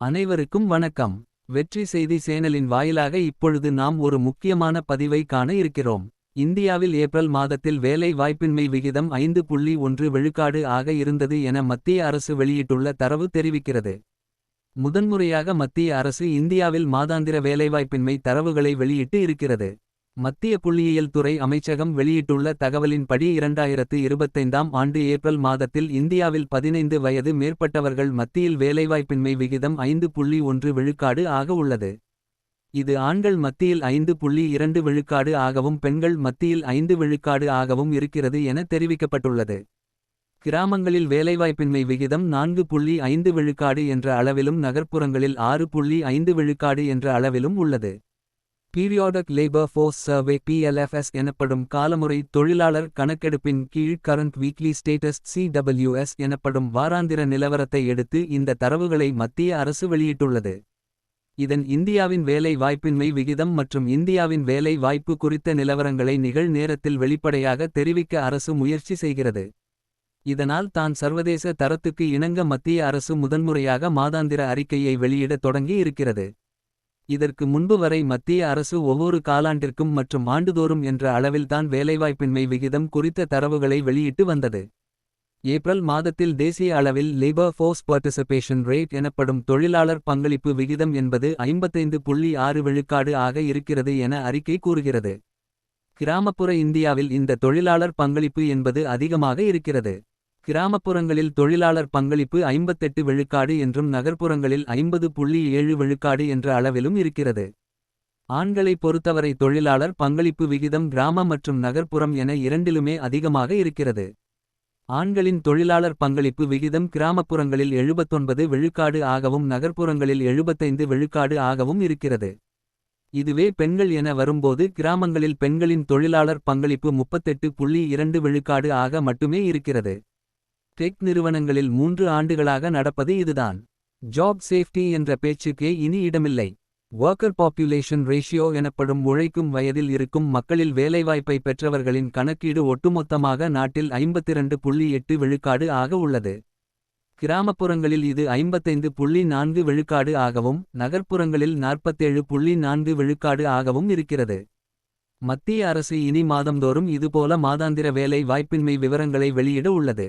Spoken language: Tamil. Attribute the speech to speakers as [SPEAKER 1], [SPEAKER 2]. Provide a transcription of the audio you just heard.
[SPEAKER 1] அனைவருக்கும் வணக்கம். வெற்றி செய்தி சேனலின் வாயிலாக இப்பொழுது நாம் ஒரு முக்கியமான பதிவை காண இருக்கிறோம். இந்தியாவில் ஏப்ரல் மாதத்தில் வேலை வாய்ப்பின்மை விகிதம் ஐந்து புள்ளி ஒன்று விழுக்காடு ஆக இருந்தது என மத்திய அரசு வெளியிட்டுள்ள தரவு தெரிவிக்கிறது. முதன்முறையாக மத்திய அரசு இந்தியாவில் மாதாந்திர வேலைவாய்ப்பின்மை தரவுகளை வெளியிட்டு இருக்கிறது. மத்திய புள்ளியியல் துறை அமைச்சகம் வெளியிட்டுள்ள தகவலின்படி இரண்டாயிரத்து இருபத்தைந்தாம் ஆண்டு ஏப்ரல் மாதத்தில் இந்தியாவில் பதினைந்து வயது மேற்பட்டவர்கள் மத்தியில் வேலைவாய்ப்பின்மை விகிதம் ஐந்து புள்ளி ஒன்று விழுக்காடு ஆக உள்ளது. இது ஆண்கள் மத்தியில் ஐந்து புள்ளி இரண்டு விழுக்காடு ஆகவும் பெண்கள் மத்தியில் ஐந்து விழுக்காடு ஆகவும் இருக்கிறது என தெரிவிக்கப்பட்டுள்ளது. கிராமங்களில் வேலைவாய்ப்பின்மை விகிதம் நான்கு புள்ளி ஐந்து விழுக்காடு என்ற அளவிலும் நகர்ப்புறங்களில் ஆறு புள்ளி ஐந்து விழுக்காடு என்ற அளவிலும் உள்ளது. Periodic labour force survey PLFS எனப்படும் காலமுறை தொழிலாளர் கணக்கெடுப்பின் கீழ் கரண்ட் வீக்லி ஸ்டேட்டஸ் சிடபிள்யூஎஸ் எனப்படும் வாராந்திர நிலவரத்தை எடுத்து இந்த தரவுகளை மத்திய அரசு வெளியிட்டுள்ளது. இதன் இந்தியாவின் வேலை வாய்ப்பின்மை விகிதம் மற்றும் இந்தியாவின் வேலை வாய்ப்பு குறித்த நிலவரங்களை நிகழ் நேரத்தில் வெளிப்படையாக தெரிவிக்க அரசு முயற்சி செய்கிறது. இதனால் தான் சர்வதேச தரத்துக்கு இணங்க மத்திய அரசு முதன்முறையாக மாதாந்திர அறிக்கையை வெளியிட தொடங்கி இருக்கிறது. இதற்கு முன்பு வரை மத்திய அரசு ஒவ்வொரு காலாண்டிற்கும் மற்றும் ஆண்டுதோறும் என்ற அளவில்தான் வேலைவாய்ப்பின்மை விகிதம் குறித்த தரவுகளை வெளியிட்டு வந்தது. ஏப்ரல் மாதத்தில் தேசிய அளவில் லேபர் ஃபோர்ஸ் பார்ட்டிசிபேஷன் ரேட் எனப்படும் தொழிலாளர் பங்களிப்பு விகிதம் என்பது ஐம்பத்தைந்து புள்ளி ஆறு விழுக்காடு ஆக இருக்கிறது என அறிக்கை கூறுகிறது. கிராமப்புற இந்தியாவில் இந்த தொழிலாளர் பங்களிப்பு என்பது அதிகமாக இருக்கிறது. கிராமப்புறங்களில் தொழிலாளர் பங்களிப்பு ஐம்பத்தெட்டு விழுக்காடு என்றும் நகர்ப்புறங்களில் ஐம்பது புள்ளி ஏழு விழுக்காடு என்ற அளவிலும் இருக்கிறது. ஆண்களை பொறுத்தவரை தொழிலாளர் பங்களிப்பு விகிதம் கிராம மற்றும் நகர்ப்புறம் என இரண்டிலுமே அதிகமாக இருக்கிறது. ஆண்களின் தொழிலாளர் பங்களிப்பு விகிதம் கிராமப்புறங்களில் எழுபத்தொன்பது விழுக்காடு ஆகவும் நகர்ப்புறங்களில் எழுபத்தைந்து விழுக்காடு ஆகவும் இருக்கிறது. இதுவே பெண்கள் என வரும்போது கிராமங்களில் பெண்களின் தொழிலாளர் பங்களிப்பு முப்பத்தெட்டு புள்ளி இரண்டு விழுக்காடு ஆக மட்டுமே இருக்கிறது. டெக் நிறுவனங்களில் மூன்று ஆண்டுகளாக நடப்பது இதுதான். ஜாப் சேஃப்டி என்ற பேச்சுக்கே இனி இடமில்லை. ஒர்க்கர் பாப்புலேஷன் ரேஷியோ எனப்படும் உழைக்கும் வயதில் இருக்கும் மக்களில் வேலைவாய்ப்பை பெற்றவர்களின் கணக்கீடு ஒட்டுமொத்தமாக நாட்டில் ஐம்பத்திரண்டு புள்ளி எட்டு விழுக்காடு ஆக உள்ளது. கிராமப்புறங்களில் இது ஐம்பத்தைந்து புள்ளி நான்கு விழுக்காடு ஆகவும் நகர்ப்புறங்களில் நாற்பத்தேழு புள்ளி நான்கு விழுக்காடு ஆகவும் இருக்கிறது. மத்திய அரசு இனி மாதந்தோறும் இதுபோல மாதாந்திர வேலை வாய்ப்பின்மை விவரங்களை வெளியிட உள்ளது.